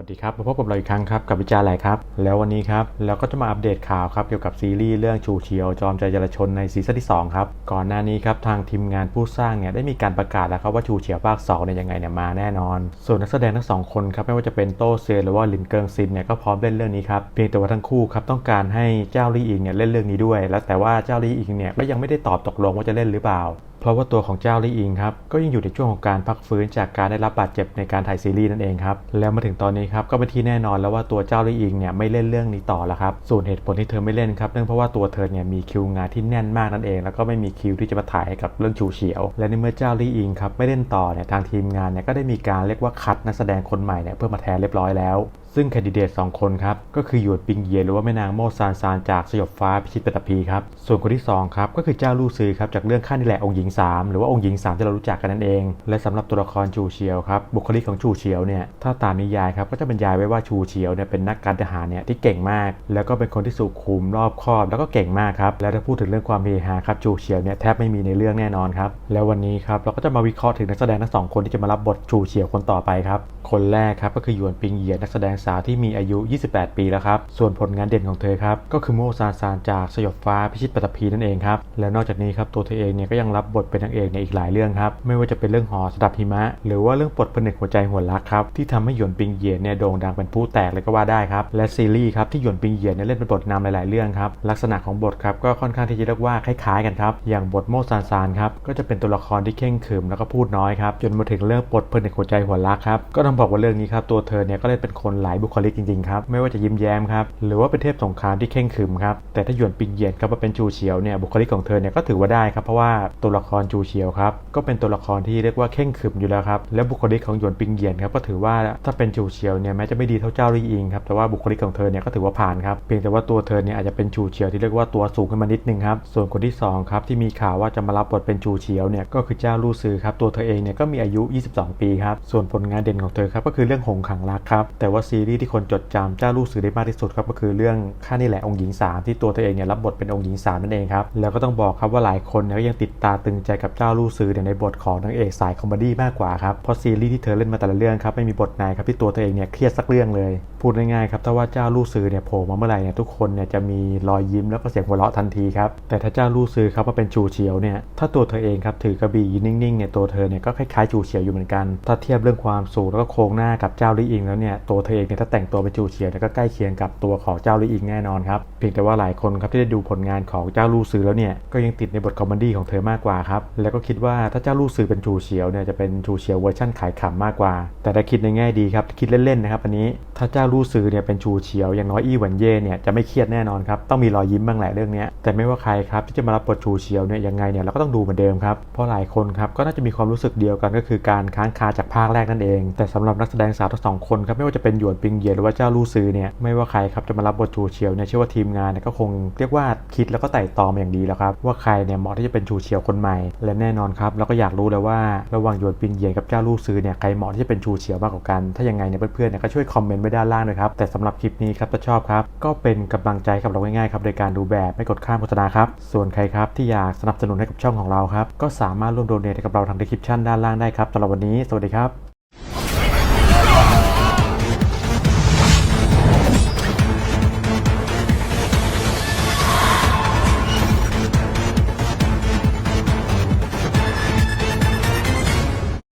ัสดีครับมาพบกับเราอีกครั้งครับกับวิจารณ์ไหลครับ แล้ววันนี้ครับเราก็จะมาอัปเดตข่าวครับเกี่ยวกับซีรีส์เรื่องชูเฉียวจอมใจจรชนในซีซั่นที่2ครับก่อนหน้านี้ครับทางทีมงานผู้สร้างเนี่ยได้มีการประกาศแล้วครับว่าชูเฉียวภาค2เนี่ยยังไงเนี่ยมาแน่นอน ส่วนนักแสดงทั้งสองคนครับไม่ว่าจะเป็นโต้เซียหรือว่าลินเกิงซินเนี่ยก็พร้อมเล่นเรื่องนี้ครับเพียงแต่ว่าทั้งคู่ครับต้องการให้เจ้าลี่อิงเนี่ยเล่นเรื่องนี้ด้วย แล้วแต่ว่าเจ้าลี่อิงเนี่ยก็ยังไม่ได้ตอบตกลงว่าจะเล่นหรือเปล่า เพราะว่าตัวของเจ้าลี่อิงครับก็ยังอยู่ในช่วงของการพักฟื้นจากการได้รับบาดเจ็บในการถ่ายซีรีส์นั่นเองครับแล้วมาถึงตอนนี้ครับก็เป็นที่แน่นอนแล้วว่าตัวเจ้าลี่อิงเนี่ยไม่เล่นเรื่องนี้ต่อแล้วครับส่วนเหตุผลที่เธอไม่เล่นครับเนื่องเพราะว่าตัวเธอเนี่ยมีคิวงานที่แน่นมากนั่นเอง แล้วก็ไม่มีคิวที่จะมาถ่ายให้กับเรื่องชูเฉียว และในเมื่อเจ้าลี่อิงครับไม่เล่นต่อเนี่ยทางทีมงานเนี่ยก็ได้มีการเรียกว่าคัดนักแสดงคนใหม่เนี่ยเพื่อมาแทนเรียบร้อยแล้วซึ่งแคนดิเดต2 คนครับ ก็คือหยวนปิงเยหรือว่าแม่นางโมซานซานจากสยบฟ้าพิชิตปัตตภีครับ ส่วนคนที่2ครับก็คือเจ้าลู่ซือครับจากเรื่องข้านี่แหละองค์หญิง 3 หรือว่าองค์หญิง 3 ที่เรารู้จักกันนั่นเอง และสำหรับตัวละครชูเฉียวครับบุคลิกของชูเฉียวเนี่ยถ้าตามนิยายครับก็จะบรรยายไว้ว่าชูเฉียวเนี่ยเป็นนักการทหารเนี่ยที่เก่งมาก แล้วก็เป็นคนที่สุขุมรอบคอบแล้วก็เก่งมากครับและถ้าพูดถึงเรื่องความเฮฮาครับชูเฉียวเนี่ยแทบไม่มีในเรื่องแน่นอนครับแล้ววันนี้ครับเราก็จะมาวิเคราะห์ถึงนักแสดงทั้งสองคนที่จะมารับบทชูเฉียวคนต่อไปครับคนแรกครับก็คือหยวนปิงเยียนักแสดงสาวที่มีอายุ 28 ปีแล้วครับ ส่วนผลงานเด่นของเธอครับ ก็คือโมซานซานจากสยบฟ้าพิชิตปัตภีนั่นเองครับ และนอกจากนี้ครับตัวเธอเองเนี่ยก็ยังรับบทเป็นนางเอกในอีกหลายเรื่องครับ ไม่ว่าจะเป็นเรื่องหอสดับหิมะ หรือว่าเรื่องปลดผนึกหัวใจหัวรักครับ ที่ทำให้หยวนปิงเยียนเนี่ยโด่งดังเป็นผู้แตกเลยก็ว่าได้ครับ และซีรีส์ครับที่หยวนปิงเยียนเนี่ยเล่นเป็นบทนำหลาย ๆ เรื่องครับ ลักษณะของบทครับก็ค่อนข้างที่จะเรียกว่าคล้ายๆกันครับ อย่างบทโมซานซานครับก็จะเป็นตัวละครที่เข่งขรึมแล้วก็พูดน้อยครับจนมาถึงเรื่องปลดผนึกหัวใจหัวรักครับก็ต้องบอกว่าเรื่องนี้ครับตัวเธอเนี่ยก็เล่นเป็นคนหลายบุคลิกจริงๆครับไม่ว่าจะยิ้มแย้มครับหรือว่าเป็นเทพสงครามที่เข่งขรึมครับแต่ถ้าหยวนปิงเยียนครับมาเป็นจูเฉียวเนี่ยบุคลิกของเธอเนี่ยก็ถือว่าได้ครับเพราะว่าตัวละครจูเฉียวครับก็เป็นตัวละครที่เรียกว่าเข่งขรึมอยู่แล้วครับและบุคลิกของหยวนปิงเยียนครับก็ถือว่าถ้าเป็นจูเฉียวเนี่ยแม้จะไม่ดีเท่าเจ้าลี่อิงครับแต่ว่าบุคลิกของเธอเนี่ยก็ถือว่าผ่านครับเพียงแต่ว่าตัวเธอเนี่ยอาจจะเป็นจูเฉียวที่เรียกว่าตัวสูงขึ้นมานิดนึงครับส่วนคนที่สองครับที่มีข่าวว่าจะมารับบทเป็นจูเฉียวเนี่ยก็คือเจ้าลู่ซือครับตัวเธอเองเนี่ยก็มีอายุ 22 ปีครับส่วนผลงานเด่นของเธอครับก็คือเรื่องหงขังรักครับแต่ว่าซีีรีส์ที่คนจดจำเจ้าลู่ซือได้มากที่สุดครับก็คือเรื่องข้านี่แหละองค์หญิงสามที่ตัวเธอเองเนี่ยรับบทเป็นองค์หญิงสามนั่นเองครับแล้วก็ต้องบอกครับว่าหลายคนเนี่ยก็ยังติดตาตึงใจกับเจ้าลู่ซือเนี่ยในบทของนางเอกสายคอมเมดี้มากกว่าครับเพราะซีรีส์ที่เธอเล่นมาแต่ละเรื่องครับไม่มีบทไหนครับที่ตัวเธอเองเนี่ยเครียดสักเรื่องเลย พูดง่ายๆครับถ้าว่าเจ้าลู่ซือเนี่ยโผล่มาเมื่อไหร่เนี่ยทุกคนเนี่ยจะมีรอยยิ้มแล้วก็เสียงหัวเราะทันทีครับแต่ถ้าเจ้าลู่ซือครับมาเป็นจูเฉียวเนี่ยถ้าตัวเธอเองครับถือกระบี่ยืนนิ่งๆเนี่ยตัวเธอเนี่ยก็คล้ายๆจูเฉียวอยู่เหมือนกัน ถ้าเทียบเรื่องความสูงแล้วก็โครงหน้ากับเจ้าลี่อิงแล้วเนี่ยตัวเธอเองเนี่ยถ้าแต่งตัวเป็นจูเฉียวเนี่ยก็ใกล้เคียงกับตัวของเจ้าลี่อิงแน่นอนครับเพียงแต่ว่าหลายคนครับที่ได้ดูผลงานของเจ้าลู่ซือแล้วเนี่ยก็ยังติดในบทคอมเมดี้ของเธอมากกว่าครับแล้วก็คิดว่าถ้าเจ้าลู่ซือเป็นจูเฉียวเนี่ยจะเป็นจูเฉียวเวอร์ชั่นขายขำมากกว่า แต่ถ้าคิดในแง่ดีครับคิดเล่นๆนะครับอันนี้ถ้าเจ้าลู่ซือเนี่ยเป็นจูเฉียวอย่างน้อยอี้หวันเย่เนี่ยจะไม่เครียดแน่นอนครับต้องมีรอยยิ้มบ้างแหละเรื่องนี้แต่ไม่ว่าใครครับที่จะมารับบทจูเฉียวเนี่ยยังไงเนี่ยเราก็ต้องดูเหมือนเดิมครับเพราะหลายคนครับก็น่าจะมีความรู้สึกเดียวกันก็คือการค้างคาจากภาคแรกนั่นเอง แต่สำหรับนักแสดงสาวทั้งสองคนครับไม่ว่าจะเป็นหยวนปิงเยียหรือว่าเจ้าลู่ซือเนี่ยไม่ว่าใครครับจะมารับบทจูเฉียวเนี่ยเชื่อว่าทีมงานเนี่ยก็คงเรียกว่าคิดแล้วก็ไต่ตองอย่างดีแล้วครับว่าใครเนี่ยเหมาะที่จะเป็นจูเฉียวคนใหม่ และแน่นอนครับเราก็อยากรู้เลยว่าระหว่างหยวนปิงเยียกับเจ้าลู่ซือเนี่ยใครเหมาะที่จะเป็นจูเฉียวมากกว่ากัน ถ้ายังไงเนี่ยเพื่อนๆเนี่ยก็ช่วยคอมเมนต์ไว้ด้านล่างเลยครับแต่สำหรับคลิปนี้ครับถ้าชอบครับก็เป็นกำลังใจกับเราง่ายๆครับในการดูแบบไม่กดข้ามโฆษณาครับส่วนใครครับที่อยากสนับสนุนให้กับช่องของเราครับก็สามารถร่วมโดเนทให้กับเราทางดีคริปชั่นด้านล่างได้ครับสำหรับวันนี้สวัสดีครับ